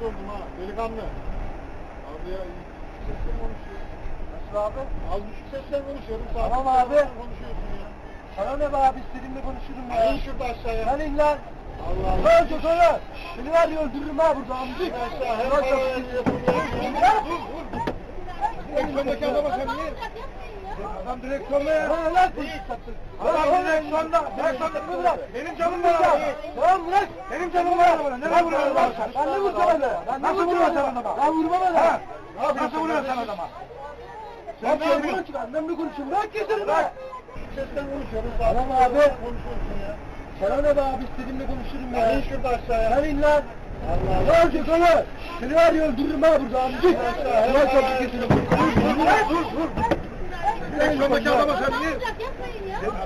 rahatsız oldum ha. Delikanlı. Abi ya iyi sesle konuşuyor. Nasıl abi? Az düşük sesle konuşuyorum. Tamam Sakin abi. sesle Konuşuyorsun ya. Sana ne be abi istediğimle konuşurum ya. İn şurada aşağıya. Lan in lan. Allah Allah. Lan çocuğu. Seni var ya öldürürüm ha burada amcık. Aşağı. Yapıyorsun. Dur dur. Direksiyondaki adama sen niye? Adam direksiyonda ya. Lan lan polis sattın. Adam direksiyonda. Direksiyonda mı bırak? Benim canım var abi. Tamam bırak. Benim canım var. Ne vuruyorsun lan sen? Ben ne vursam adama? Ben Nasıl vuruyorsun sen adama? Ben vurmam adama. Nasıl vuruyorsun sen adama? Sen ne yapıyorsun mi konuşuyorsun? Bırak keserim bırak. Sesle konuşuyoruz. Tamam abi. Konuşuyorsun ya. Sana ne be abi istediğimle konuşurum Ya in şurada aşağıya. Sen in lan. Allah Allah. Lan çocuğu. Seni var ya öldürürüm ha burada amcık. aşağı, Lan hem çok paraya keserim. yapıyorsun. Dur dur dur dur. Direksiyondaki adama sen niye?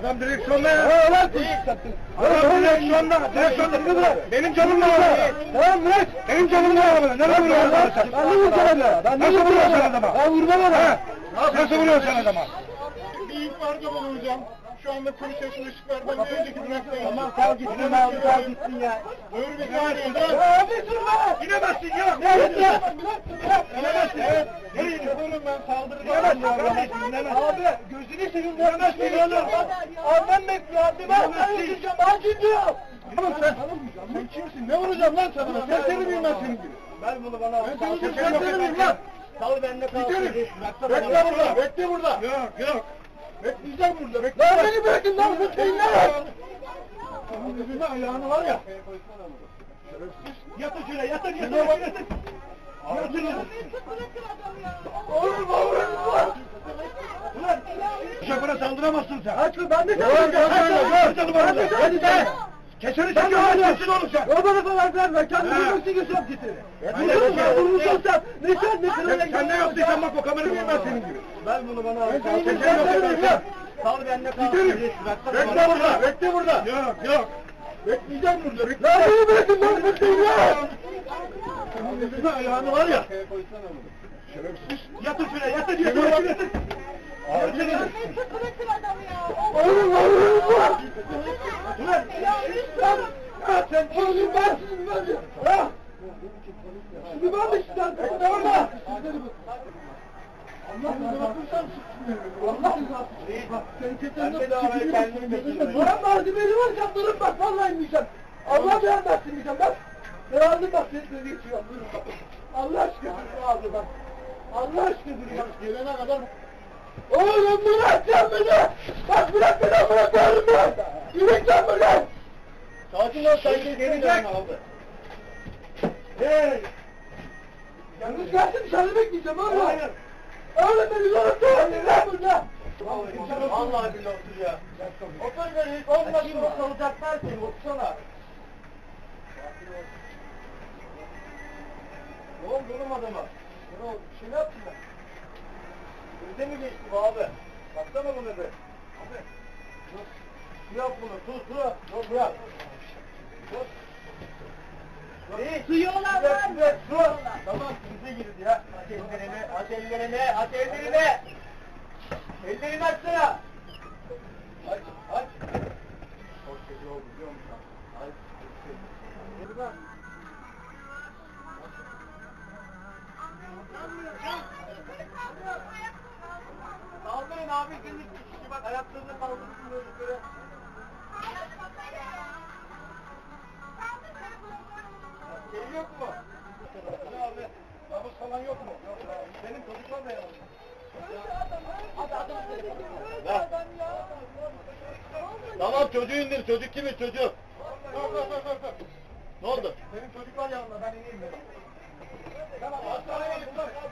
Adam direksiyonda ya. Ha lan polis sattın. Adam direksiyonda. Direksiyonda? Benim canım var arabada. Tamam bırak. Benim canım var arabada. Nereye vuruyorsun lan sen? Ben ne vursam adama? Ben ne vuruyorsun sen adama? Ben vurmam adama. Nasıl vuruyorsun sen adama? Bir ihbarda bulunacağım. Şu anda yaşında ışıklardan bir önceki duraktayım. Tamam sal gitsin abi sal gitsin ya. Dur bir saniye dur. Abi dur be. İnemezsin ya. Ne ya? İnemezsin. Evet. Nereye gidiyorum ben saldıracağım. İnemezsin. Abi gözünü seveyim. İnemezsin oğlum. Annem bekliyor. Hadi ben seni öldüreceğim. Acil diyor. Tamam sen. Sen kimsin? Ne vuracağım lan sana? Sen seni miyim ben senin gibi? Ver bunu bana. Ben seni gibi sen seni miyim lan? Sal bende kalsın. Bekle burada. Bekle burada. Yok yok. Bekleyeceğim burada. Bekle. Lan beni bırakın lan. Lütfen lan. Senin yüzüne ayağını var ya. Yatın şuraya yatın yatın yatın. Yatın yatın. Oğlum oğlum. Ulan şoföre saldıramazsın sen. Aç ben de Yok, yok, yok, Hadi sen. Çekiyor. Kesin oğlum sen. O bana falan verme. Kendini Ha. yoksa götürüm gitini. Ben Vurursun de- sen. Vurursun sen. Ne sen ne sen. Sen- sen ne yaptıysan bak o kamera ben senin gibi? Ver bunu bana. Ben senin gibi Sal, sen bende kalsın. Gidelim. Bekle burada. Bekle burada. Yok yok. Bekleyeceğim burada. Bekle. Lan beni bırakın lan. Bekleyin lan. Yüzüne ayağını var ya. Yatın şuraya yatın Şuna yatın Abi, Yatın. Bırakın adamı ya. Oğlum oğlum oğlum. Ulan. Ya lütfen. Ha sen kimsin ben sizin ben de. Ha? Şimdi ben de sizden de orada. Allah bırakırsan Allah rızası. Bak evvel kendimi bekliyorum. Bana malzemeli var canlarım bak vallahi inmeyeceğim. Allah beğenmezsin diyeceğim bak. Aldım bak seni de geçiyorum. Durun bak. Allah aşkına dur aldı bak. Allah aşkına dur bak. Gelene kadar Oğlum bırakacağım beni. Bak bırak beni bırakıyorum ben. Yürüyeceğim buradan. Sakin ol sen geri aldı. Hey! Yalnız gelsin dışarıda bekleyeceğim ama. Hayır. Oğlum beni zor tutuyorsun lan burada. Vallahi billahi otur ya. Otur beni. Olmaz mı? Salacaklar seni. Otursana. Ne oldu oğlum adama? Ne oldu? Bir şey ne yaptın ben? Önde mi geçti bu abi? Baksana bunu be. Abi. Dur. Su yap bunu. Su su. Dur bırak. Dur. Duyuyorlar Güzel, var. güzel, Su. Tamam bize girdi ya. Aç ellerini. Aç ellerini. Aç ellerini. Ellerini açsana. Aç. Aç. Çok kötü oldu biliyor musun? Aç. Yürü yok mu? Ne abi? Kabus falan yok mu? Yok abi. Benim çocuklar da yanımda. Tamam çocuğu indir. Çocuk kimiz çocuk? Dur dur dur. dur. Ne oldu? Benim çocuklar yanımda. Ben ineyim dedim. Tamam hastaneye git.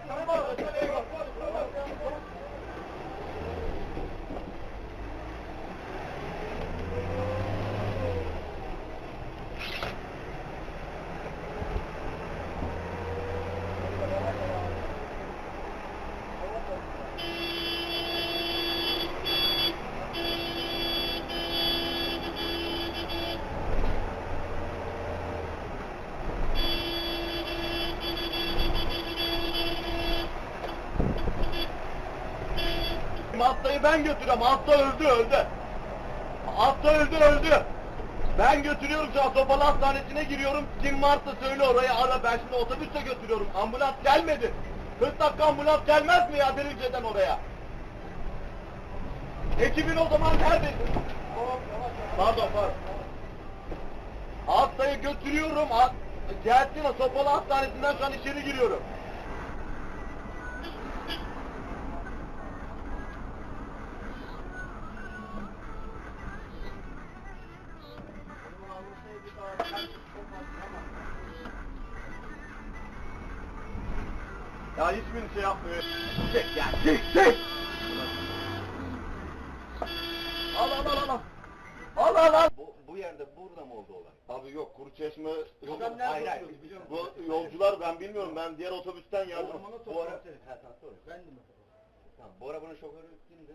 Tamam hastaneye git. Ben götürüyorum. Hasta öldü öldü. Hasta öldü öldü. Ben götürüyorum şu an Sopalı Hastanesi'ne giriyorum. Kim varsa söyle oraya ara. Ben şimdi otobüsle götürüyorum. Ambulans gelmedi. 40 dakika ambulans gelmez mi ya Derince'den oraya? Ekibin o zaman neredesin? Pardon pardon. Hastayı götürüyorum. Gelsin o Sopalı Hastanesi'nden şu an içeri giriyorum. Ya hiçbir şey yapmıyor. Çek ya çek çek. Al al al al. Al al al. Bu, bu yerde burada mı oldu olay? Abi yok kuru çeşme. Nerede Hayır hayır. Bu yolcular ben bilmiyorum ben diğer otobüsten yardım. Bu ara... Ha, tamam, sorry. Bendim. Tamam, bu arabanın şoförü kimdi?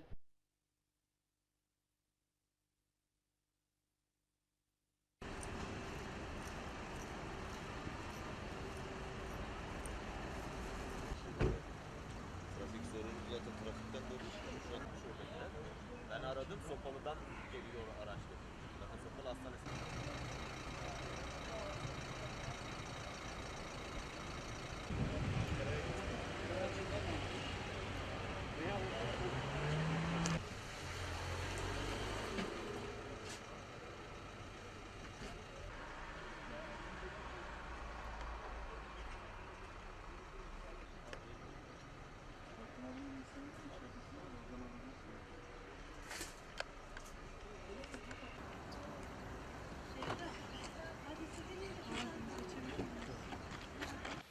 Trafik sorunu zaten trafikten dolayı şu an şöyle ya. Ben aradım Sopalı'dan geliyor araç dedi. Zaten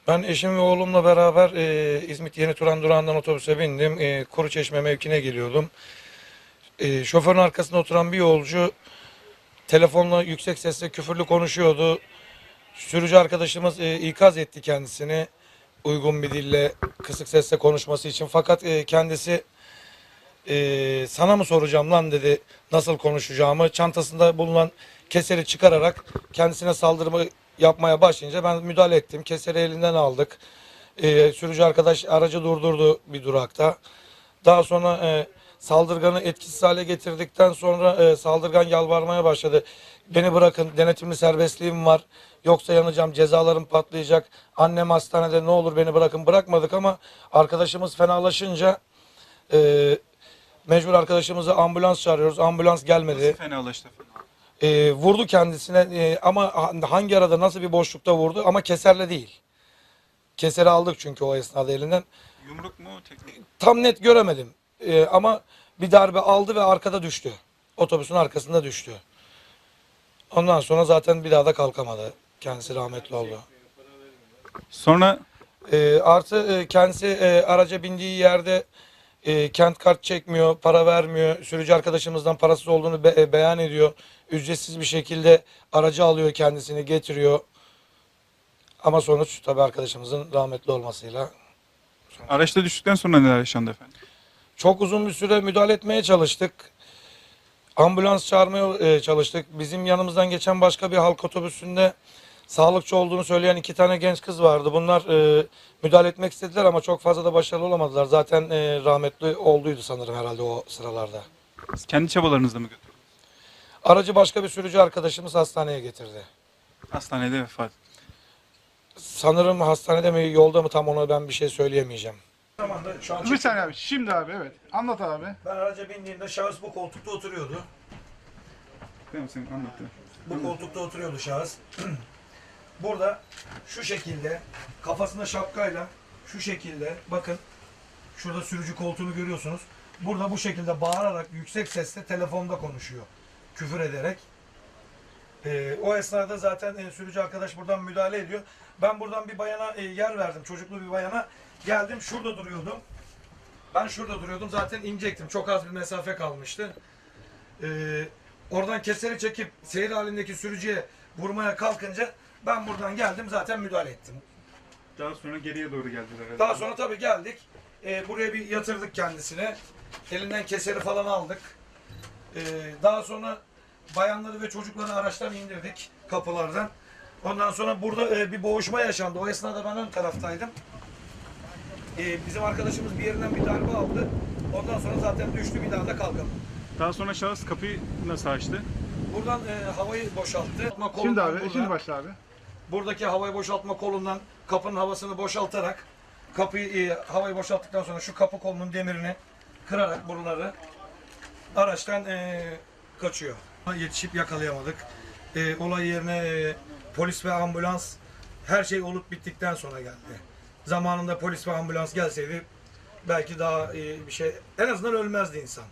Ben eşim ve oğlumla beraber e, İzmit Yeni Turan durağından otobüse bindim. E, Kuruçeşme mevkine geliyordum. E, şoförün arkasında oturan bir yolcu telefonla yüksek sesle küfürlü konuşuyordu. Sürücü arkadaşımız e, ikaz etti kendisini uygun bir dille kısık sesle konuşması için. Fakat e, kendisi e, sana mı soracağım lan dedi nasıl konuşacağımı. Çantasında bulunan keseri çıkararak kendisine saldırma yapmaya başlayınca ben müdahale ettim. Keseri elinden aldık. E, sürücü arkadaş aracı durdurdu bir durakta. Daha sonra e, saldırganı etkisiz hale getirdikten sonra e, saldırgan yalvarmaya başladı. Beni bırakın denetimli serbestliğim var. Yoksa yanacağım cezalarım patlayacak. Annem hastanede ne olur beni bırakın. Bırakmadık ama arkadaşımız fenalaşınca e, mecbur arkadaşımızı ambulans çağırıyoruz. Ambulans gelmedi. Nasıl fenalaştı? E, vurdu kendisine e, ama ha- hangi arada nasıl bir boşlukta vurdu ama keserle değil. Keseri aldık çünkü o esnada elinden. Yumruk mu mi? Tam net göremedim E, ama bir darbe aldı ve arkada düştü. Otobüsün arkasında düştü. Ondan sonra zaten bir daha da kalkamadı. Kendisi rahmetli oldu. Sonra E, artı e, kendisi e, araca bindiği yerde e, kent kart çekmiyor, para vermiyor. Sürücü arkadaşımızdan parasız olduğunu be- e, beyan ediyor. Ücretsiz bir şekilde aracı alıyor kendisini getiriyor. Ama sonuç tabii arkadaşımızın rahmetli olmasıyla. araçta düştükten sonra neler yaşandı efendim? Çok uzun bir süre müdahale etmeye çalıştık. Ambulans çağırmaya e, çalıştık. Bizim yanımızdan geçen başka bir halk otobüsünde sağlıkçı olduğunu söyleyen iki tane genç kız vardı. Bunlar e, müdahale etmek istediler ama çok fazla da başarılı olamadılar. Zaten e, rahmetli olduydu sanırım herhalde o sıralarda. Siz kendi çabalarınızla mı götürdünüz? Aracı başka bir sürücü arkadaşımız hastaneye getirdi. Hastanede vefat. Sanırım hastanede mi yolda mı tam ona ben bir şey söyleyemeyeceğim. Zamanda şu an Bir saniye abi. Şimdi abi evet. Anlat abi. ben araca bindiğimde şahıs bu koltukta oturuyordu. Tamam sen anlattı. Bu koltukta oturuyordu şahıs. Burada şu şekilde kafasında şapkayla şu şekilde bakın şurada sürücü koltuğunu görüyorsunuz. Burada bu şekilde bağırarak yüksek sesle telefonda konuşuyor. Küfür ederek. Ee, o esnada zaten e, sürücü arkadaş buradan müdahale ediyor. Ben buradan bir bayana e, yer verdim. Çocuklu bir bayana. Geldim şurada duruyordum. Ben şurada duruyordum. Zaten inecektim. Çok az bir mesafe kalmıştı. Ee, oradan keseri çekip seyir halindeki sürücüye vurmaya kalkınca ben buradan geldim zaten müdahale ettim. Daha sonra geriye doğru geldiler herhalde. Daha sonra tabii geldik. Ee, buraya bir yatırdık kendisine. Elinden keseri falan aldık. Ee, daha sonra bayanları ve çocukları araçtan indirdik kapılardan. Ondan sonra burada e, bir boğuşma yaşandı. O esnada ben ön taraftaydım. Ee, bizim arkadaşımız bir yerinden bir darbe aldı. Ondan sonra zaten düştü bir daha da kalkamadı. Daha sonra şahıs kapıyı nasıl açtı? Buradan e, havayı boşalttı. Şimdi abi, şimdi başla abi. Buradaki havayı boşaltma kolundan kapının havasını boşaltarak kapıyı e, havayı boşalttıktan sonra şu kapı kolunun demirini kırarak bunları araçtan e, kaçıyor. Yetişip yakalayamadık. E, olay yerine e, polis ve ambulans her şey olup bittikten sonra geldi. Zamanında polis ve ambulans gelseydi belki daha e, bir şey en azından ölmezdi insan.